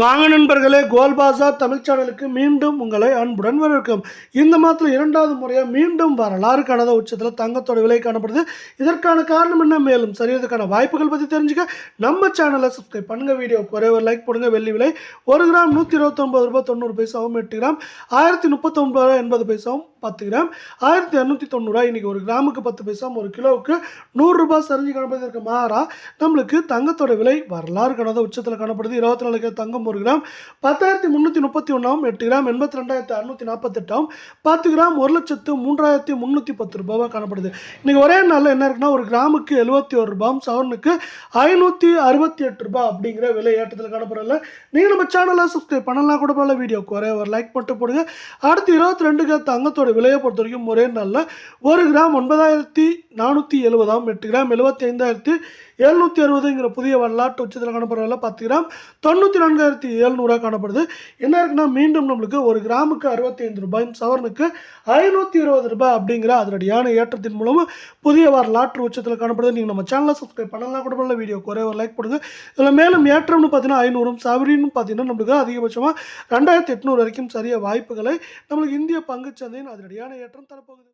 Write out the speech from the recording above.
வாங்க நண்பர்களே கோல்பாசா தமிழ் சேனலுக்கு மீண்டும் உங்களை அன்புடன் வரவேற்கும். இந்த மாதத்தில் இரண்டாவது முறையாக மீண்டும் வரலாறு காணாத உச்சத்தில் தங்கத்தோட விலை காணப்படுது. இதற்கான காரணம் என்ன? மேலும் சரியதுக்கான வாய்ப்புகள் பற்றி தெரிஞ்சுக்க நம்ம சேனலை சப்ஸ்கிரைப் பண்ணுங்கள் வீடியோ ஒரே ஒரு லைக் போடுங்க. வெள்ளி விலை ஒரு கிராம் நூற்றி இருபத்தொம்பது ரூபாய் தொண்ணூறு பைசாவும் எட்டு கிராம் ஆயிரத்தி முப்பத்தொம்பது ரூபாய் எண்பது பைசாவும் பத்து கிராம் ஆயிரத்தி இரநூத்தி தொண்ணூறுரூவா இன்றைக்கி ஒரு கிராமுக்கு பத்து பைசாவும் ஒரு கிலோவுக்கு நூறுரூபா சரிஞ்சு காணப்படுவதற்கு மாறாக நம்மளுக்கு தங்கத்தோட விலை வரலாறு காணாத உச்சத்தில் காணப்படுது. இருபத்தி நாலு தங்கம் ஒரு கிராம் பத்தாயிரத்தி முந்நூற்றி முப்பத்தி ஒன்றாவும் எட்டு கிராம் எண்பத்தி ரெண்டாயிரத்தி அறுநூற்றி நாற்பத்தெட்டாம் பத்து கிராம் ஒரு லட்சத்து மூன்றாயிரத்தி முந்நூற்றி பத்து ரூபாவாக காணப்படுது. இன்றைக்கி ஒரே நாளில் என்ன இருக்குன்னா ஒரு கிராமுக்கு எழுபத்தி ஒரு ரூபாயும் சவரனுக்கு ஐநூற்றி அறுபத்தி எட்டு ரூபாய் அப்படிங்கிற விலை ஏற்றத்தில் காணப்படல நீங்கள் நம்ம சேனலை சப்ஸ்கிரைப் பண்ணலாம் கூட பரவாயில்ல வீடியோக்கு ஒரே ஒரு லைக் மட்டும் போடுங்க. அடுத்து இருபத்தி ரெண்டுக்கு தங்கத்தோட விலையை பொறுத்த வரைக்கும் ஒரே நாளில் ஒரு கிராம் ஒன்பதாயிரத்தி நானூற்றி எழுபதாம் எட்டு கிராம் எழுபத்தி ஐந்தாயிரத்தி எழுநூற்றி அறுபதுங்கிற புதிய வரலாற்று உச்சத்தில் காணப்படுறதுல பத்து கிராம். தொண்ணூற்றி நான்காயிரத்தி எழுநூறாக காணப்படுது. என்ன இருக்குன்னா மீண்டும் நம்மளுக்கு ஒரு கிராமுக்கு அறுபத்தி ஐந்து ரூபாயும் சவரனுக்கு ஐநூற்றி இருபது ரூபாய் அப்படிங்கிற அதனடியான ஏற்றத்தின் மூலமும் புதிய வரலாற்று உச்சத்தில் காணப்படுது. நீங்கள் நம்ம சேனலை சப்ஸ்கிரைப் பண்ணலாம் கூட பண்ணல வீடியோ குறைய ஒரு லைக் போடுங்க. இதில் மேலும் ஏற்றம்னு பார்த்தீங்கன்னா ஐநூறும் சவரின்னு பார்த்தீங்கன்னா நம்மளுக்கு அதிகபட்சமாக ரெண்டாயிரத்தி எட்நூறு வரைக்கும் சரிய வாய்ப்புகளை நம்மளுக்கு இந்திய பங்குச்சந்தையின் அதனடியான ஏற்றம் தரப்போகுது.